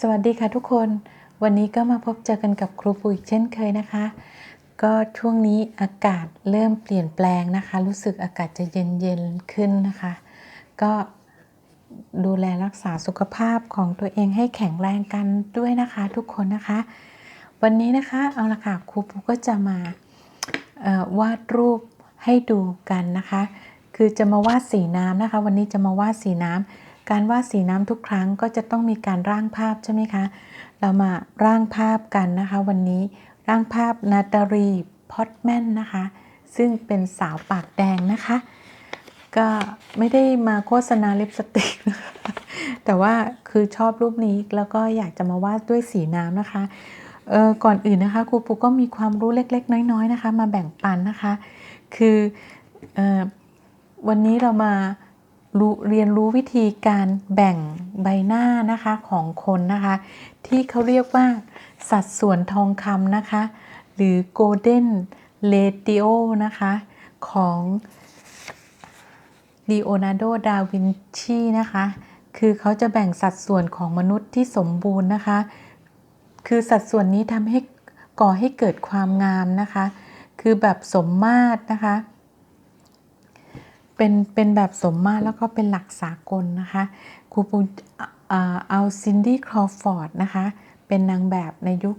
สวัสดีค่ะทุกคนวันนี้ก็มาพบเจอกันกับครูปูอีกเช่นเคยนะคะ ก็ช่วงนี้อากาศเริ่มเปลี่ยนแปลงนะคะ รู้สึกอากาศจะเย็นๆขึ้นนะคะ ก็ดูแลรักษาสุขภาพของตัวเองให้แข็งแรงกันด้วยนะคะ ทุกคนนะคะ วันนี้นะคะเอาละค่ะครูปูก็จะมาวาดรูปให้ดูกันนะคะ คือจะมาวาดสีน้ำนะคะ วันนี้จะมาวาดสีน้ำ การวาดสีน้ำทุกครั้งก็จะต้องมีการร่างภาพใช่ไหมคะ เรามาร่างภาพกันนะคะวันนี้ร่างภาพนาตาลีพอตแมนนะคะ ซึ่งเป็นสาวปากแดงนะคะ ก็ไม่ได้มาโฆษณาลิปสติกนะคะแต่ว่าคือชอบรูปนี้แล้วก็อยากจะมาวาดด้วยสีน้ำนะคะเออก่อนอื่นนะคะครูปูก็มีความรู้เล็ก ๆ น้อย ๆ นะคะ มาแบ่งปันนะคะ คือออวันนี้เรามา รู้เรียนรู้วิธีการแบ่งใบหน้านะคะของคนนะคะ ที่เขาเรียกว่าสัดส่วนทองคำนะคะ หรือ golden ratio นะคะ ของลีโอนาร์โด ดาวินชีนะคะ คือเขาจะแบ่งสัดส่วนของมนุษย์ที่สมบูรณ์นะคะ คือสัดส่วนนี้ทำให้ก่อให้เกิดความงามนะคะ คือแบบสมมาตรนะคะ เป็นเป็นแบบสมมาตรแล้วก็เป็นหลักสากลนะคะครูปูเอาซินดี้ครอฟอร์ดนะคะเป็นนางแบบในยุค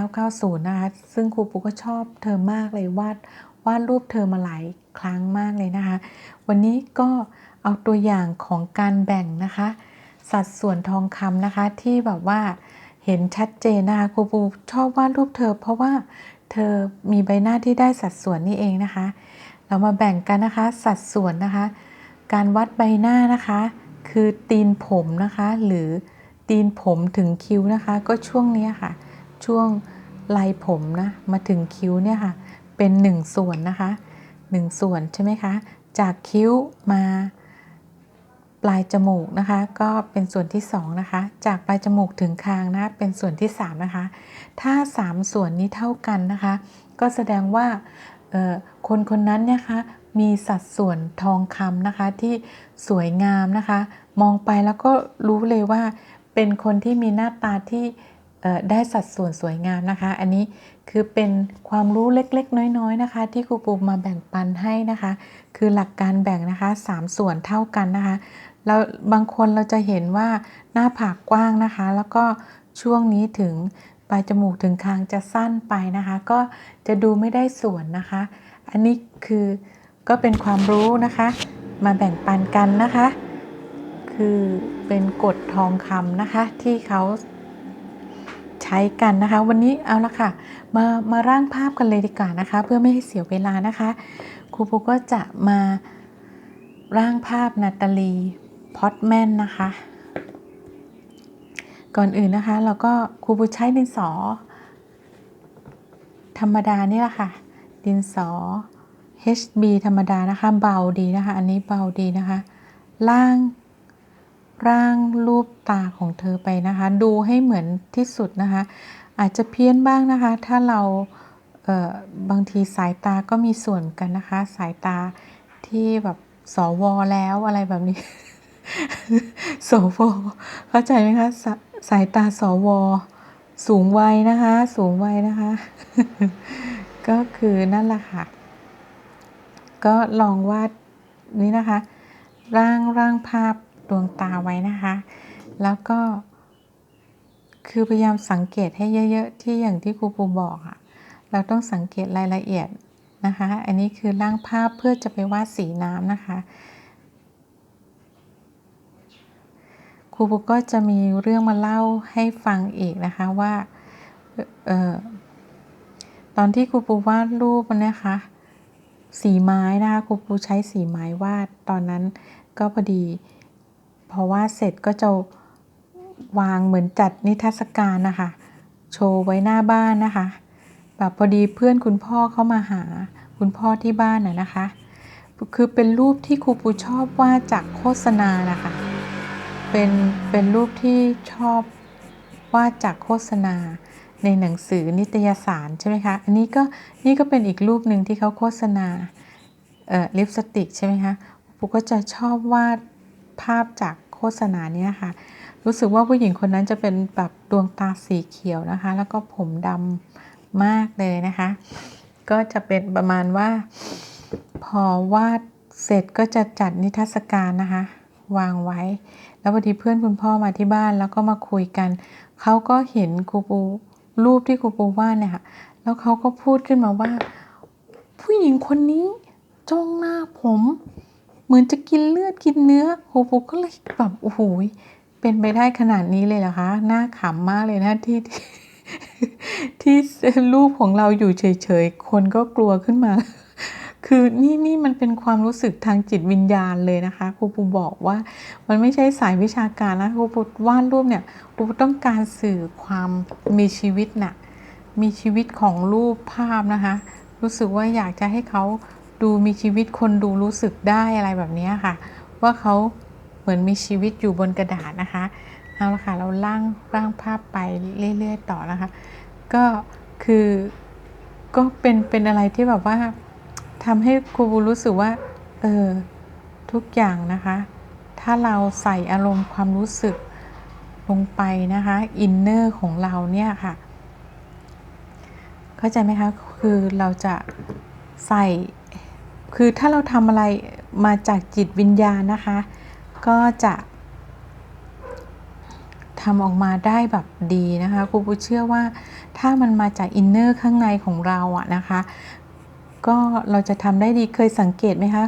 1990 นะคะ ซึ่งครูปูก็ชอบเธอมากเลยวาดวาดรูปเธอมาหลายครั้งมากเลยนะคะ วันนี้ก็เอาตัวอย่างของการแบ่งนะคะ สัดส่วนทองคำนะคะที่แบบว่าเห็นชัดเจนนะคะครูปูชอบวาดรูปเธอ เพราะว่าเธอมีใบหน้าที่ได้สัดส่วนนี่เองนะคะ เรามาแบ่งกันนะคะ สัดส่วนนะคะ การวัดใบหน้านะคะ คือตีนผมนะคะ หรือตีนผมถึงคิ้วนะคะ ก็ช่วงนี้ค่ะ ช่วงลายผมนะมาถึงคิ้วเนี่ยค่ะ เป็นหนึ่งส่วนนะคะหนึ่งส่วนใช่ไหมคะ จากคิ้วมาปลายจมูกนะคะ ก็เป็นส่วนที่สองนะคะ จากปลายจมูกถึงคางนะเป็นส่วนที่สามนะคะ ถ้าสามส่วนนี้เท่ากันนะคะ ก็แสดงว่า คนคนนั้นเนี่ยคะมีสัดส่วนทองคำนะคะที่สวยงามนะคะ มองไปแล้วก็รู้เลยว่าเป็นคนที่มีหน้าตาที่ได้สัดส่วนสวยงามนะคะ อันนี้คือเป็นความรู้เล็กๆ น้อยๆนะคะ ที่ครูปูมาแบ่งปันให้นะคะ คือหลักการแบ่งนะคะสามส่วนเท่ากันนะคะแล้วบางคนเราจะเห็นว่าหน้าผากกว้างนะคะ แล้วก็ช่วงนี้ถึง ปลายจมูกถึงคางจะสั้นไปนะคะ ก็จะดูไม่ได้ส่วนนะคะ อันนี้คือก็เป็นความรู้นะคะ มาแบ่งปันกันนะคะ คือเป็นกฎทองคำนะคะที่เขาใช้กันนะคะ วันนี้เอาละค่ะ มามาร่างภาพกันเลยดีกว่านะคะ เพื่อไม่ให้เสียเวลานะคะครูปูก็จะมาร่างภาพนาตาลีพอตแมนนะคะ ก่อนอื่นนะคะ เราก็ครูปูใช้ดินสอ ธรรมดานี่แหละค่ะ ดินสอ HB ธรรมดานะคะ เบาดีนะคะ อันนี้เบาดีนะคะร่าง ร่างรูปตาของเธอไปนะคะ ดูให้เหมือนที่สุดนะคะ อาจจะเพี้ยนบ้างนะคะ ถ้าเราเออบางทีสายตาก็มีส่วนกันนะคะ สายตาที่แบบสวแล้วอะไรแบบนี้ สวเข้าใจไหมคะสสายตาสว สูงวัยนะคะ สูงวัยนะคะ ก็คือนั่นแหละค่ะ ก็ลองวาดนี่นะคะ ร่างร่างภาพดวงตาไว้นะคะ แล้วก็ คือพยายามสังเกตให้เยอะ ๆ ที่อย่างที่ครูปูบอกอะเราต้องสังเกตรายละเอียดนะคะ อันนี้คือร่างภาพเพื่อจะไปวาดสีน้ำนะคะ รูปูก็จะมีเรื่องมาเล่าให้ฟังอีกนะคะว่าเออตอนที่ครูปูวาดรูปนะคะสีไม้นะคะครูปูใช้สีไม้วาดตอนนั้นก็พอดีพอวาดเสร็จก็จะวางเหมือนจัดนิทรรศการนะคะโชว์ไว้หน้าบ้านนะคะแบบพอดีเพื่อนคุณพ่อเข้ามาหาคุณพ่อที่บ้านน่ะนะคะ คือเป็นรูปที่ครูปูชอบวาดจากโฆษณานะคะ เป็นเป็นรูปที่ชอบวาดจากโฆษณาในหนังสือนิตยสารใช่ไหมคะ อันนี้ก็นี่ก็เป็นอีกรูปหนึ่งที่เขาโฆษณาเอ่อลิปสติกใช่ไหมคะปูก็จะชอบวาดภาพจากโฆษณาเนี้ยค่ะ รู้สึกว่าผู้หญิงคนนั้นจะเป็นแบบดวงตาสีเขียวนะคะ แล้วก็ผมดำมากเลยนะคะ ก็จะเป็นประมาณว่า พอวาดเสร็จก็จะจัดนิทรรศการนะคะ วางไว้ แล้วพอดีเพื่อนคุณพ่อมาที่บ้านแล้วก็มาคุยกัน เขาก็เห็นครูปูรูปที่ครูปูวาดเนี่ยค่ะแล้วเขาก็พูดขึ้นมาว่า ผู้หญิงคนนี้จ้องหน้าผม เหมือนจะกินเลือดกินเนื้อครูปูก็เลยแบบโอ้โหเป็นไปได้ขนาดนี้เลยเหรอคะหน่าขำมากเลยนะที่ที่รูปของเราอยู่เฉยๆ คนก็กลัวขึ้นมา คือนี่นี่มันเป็นความรู้สึกทางจิตวิญญาณเลยนะคะครูปูบอกว่ามันไม่ใช่สายวิชาการนะครูปูวาดรูปเนี่ยครูปูต้องการสื่อความมีชีวิตน่ะมีชีวิตของรูปภาพนะคะ รู้สึกว่าอยากจะให้เขาดูมีชีวิตคนดูรู้สึกได้อะไรแบบนี้ค่ะ ว่าเขาเหมือนมีชีวิตอยู่บนกระดาษนะคะเอาละค่ะเราล่างร่างภาพไปเรื่อยๆต่อนะคะ ก็คือก็เป็นเป็นอะไรที่แบบว่า ทำให้ครูบูรู้สึกว่า เออ ทุกอย่างนะคะ ถ้าเราใส่อารมณ์ความรู้สึกลงไปนะคะอินเนอร์ของเราเนี่ยค่ะ เข้าใจไหมคะ คือเราจะใส่ คือถ้าเราทำอะไรมาจากจิตวิญญาณนะคะ ก็จะทำออกมาได้แบบดีนะคะครูปูเชื่อว่าถ้ามันมาจากอินเนอร์ข้างในของเราอะนะคะ ก็เราจะทำได้ดีเคยสังเกตไหมคะ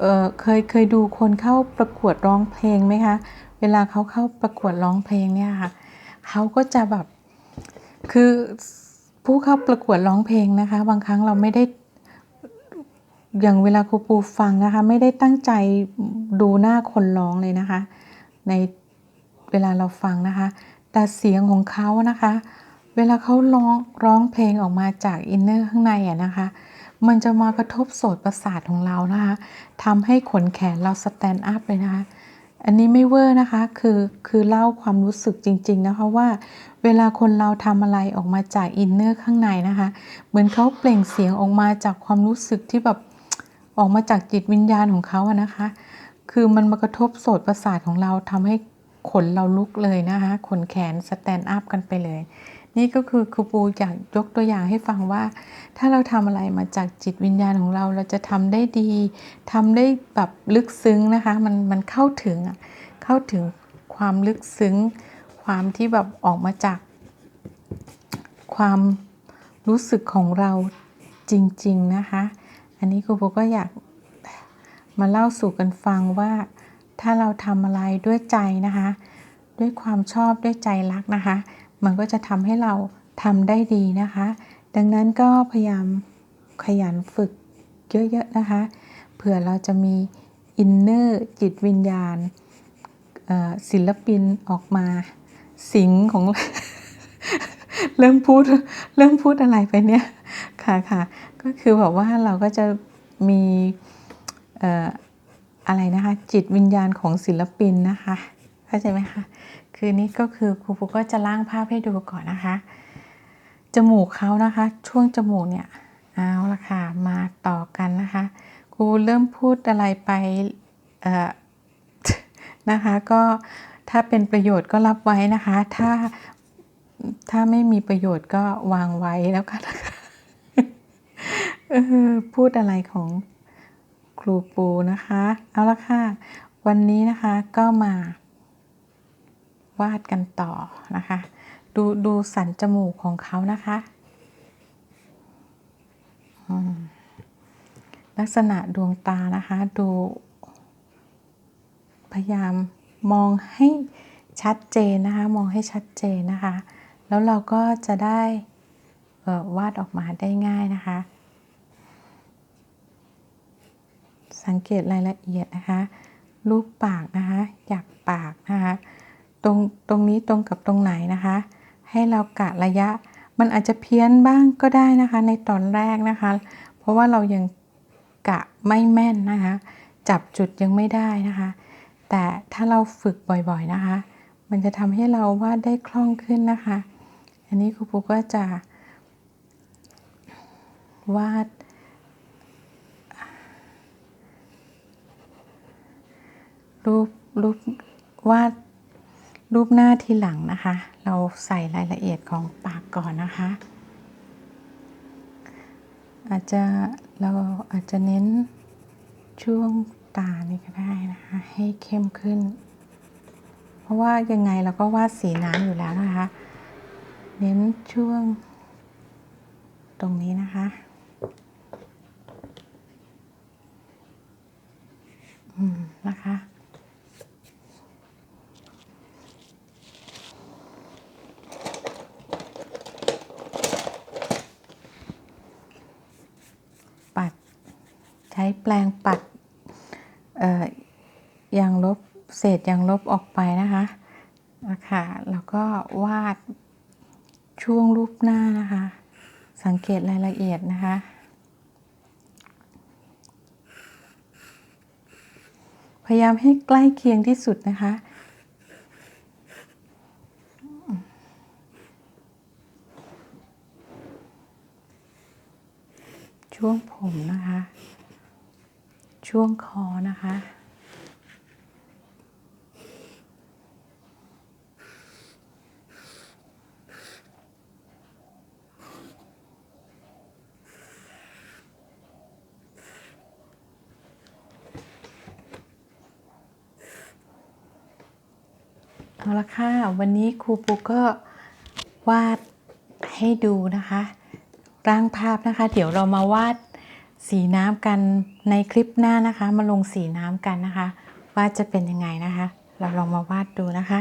เเคยเคยดูคนเข้าประกวดร้องเพลงไหมคะเวลาเขาเข้าประกวดร้องเพลงเนี่ยค่ะเขาก็จะแบบคือผู้เข้าประกวดร้องเพลงนะคะ บางครั้งเราไม่ได้อย่างเวลาครูปูฟังนะคะ ไม่ได้ตั้งใจดูหน้าคนร้องเลยนะคะ ในเวลาเราฟังนะคะ แต่เสียงของเขานะคะ เวลาเขาร้องร้องเพลงออกมาจากอินเนอร์ข้างในอะนะคะ มันจะมากระทบโสตประสาทของเรานะคะทำให้ขนแขนเราสแตนด์อัพเลยนะคะ อันนี้ไม่เวอร์นะคะ คือคือเล่าความรู้สึกจริง ๆ นะคะว่า เวลาคนเราทำอะไรออกมาจากอินเนอร์ข้างในนะคะ เหมือนเขาเปล่งเสียงออกมาจากความรู้สึกที่แบบออกมาจากจิตวิญญาณของเขาอะนะคะ คือมันมากระทบโสตประสาทของเราทำให้ขนเราลุกเลยนะคะ ขนแขนสแตนด์อัพกันไปเลย นี่ก็คือครูปูอยากยกตัวอย่างให้ฟังว่า ถ้าเราทำอะไรมาจากจิตวิญญาณของเราเราจะทำได้ดีทำได้แบบลึกซึ้งนะคะมันมันเข้าถึงอะเข้าถึงความลึกซึ้ง ความที่แบบออกมาจาก ความรู้สึกของเราจริง ๆ นะคะ อันนี้ครูปูก็อยากมาเล่าสู่กันฟังว่า ถ้าเราทำอะไรด้วยใจนะคะ ด้วยความชอบด้วยใจรักนะคะ มันก็จะทำให้เราทำได้ดีนะคะ ดังนั้นก็พยายามขยันฝึกเยอะๆนะคะ เผื่อเราจะมีอินเนอร์จิตวิญญาณศิลปินออกมาสิงของ เริ่มพูดเริ่มพูดอะไรไปเนี่ยค่ะค่ะก็คือบอกว่าเราก็จะมีอะไรนะคะ จิตวิญญาณของศิลปินนะคะ เข้าใจไหมคะ คือนี่ก็คือครูปูก็จะล่างภาพให้ดูก่อนนะคะ จมูกเขานะคะ ช่วงจมูกเนี่ย เอาละค่ะ มาต่อกันนะคะ ครูเริ่มพูดอะไรไปนะคะ ก็ถ้าเป็นประโยชน์ก็รับไว้นะคะ ถ้าถ้าไม่มีประโยชน์ก็วางไว้แล้วกันนะคะพูดอะไรของครูปูนะคะ เอาละค่ะ วันนี้นะคะก็มา วาดกันต่อนะคะ ดูดูสันจมูกของเขานะคะลักษณะดวงตานะคะ ดู พยายามมองให้ชัดเจนนะคะ มองให้ชัดเจนนะคะ แล้วเราก็จะได้วาดออกมาได้ง่ายนะคะ สังเกตรายละเอียดนะคะ รูปปากนะคะอยากปากนะคะ ตรงตรงนี้ตรงกับตรงไหนนะคะ ให้เรากะระยะ มันอาจจะเพี้ยนบ้างก็ได้นะคะ ในตอนแรกนะคะ เพราะว่าเรายังกะไม่แม่นนะคะ จับจุดยังไม่ได้นะคะ แต่ถ้าเราฝึกบ่อยๆนะคะ มันจะทำให้เราวาดได้คล่องขึ้นนะคะ อันนี้ครูปูก็จะวาดรูปรูปวาด รูปหน้าทีหลังนะคะ เราใส่รายละเอียดของปากก่อนนะคะ อาจจะเราอาจจะเน้นช่วงตานี่ก็ได้นะคะ ให้เข้มขึ้น เพราะว่ายังไงเราก็วาดสีน้ำอยู่แล้วนะคะ เน้นช่วงตรงนี้นะคะอืมนะคะ ปัด ใช้ แปรงปัดเอ่อยางลบเศษยางลบออกไปนะคะนะคะแล้วก็วาดช่วงรูปหน้านะคะ สังเกตรายละเอียดนะคะ พยายามให้ใกล้เคียงที่สุดนะคะช่วงผมนะคะ ช่วงคอนะคะ เอาละค่ะ วันนี้ครูปูก็วาดให้ดูนะคะ ร่างภาพนะคะ เดี๋ยวเรามาวาด สีน้ำกันในคลิปหน้านะคะ มาลงสีน้ำกันนะคะ ว่าจะเป็นยังไงนะคะ เราลองมาวาดดูนะคะ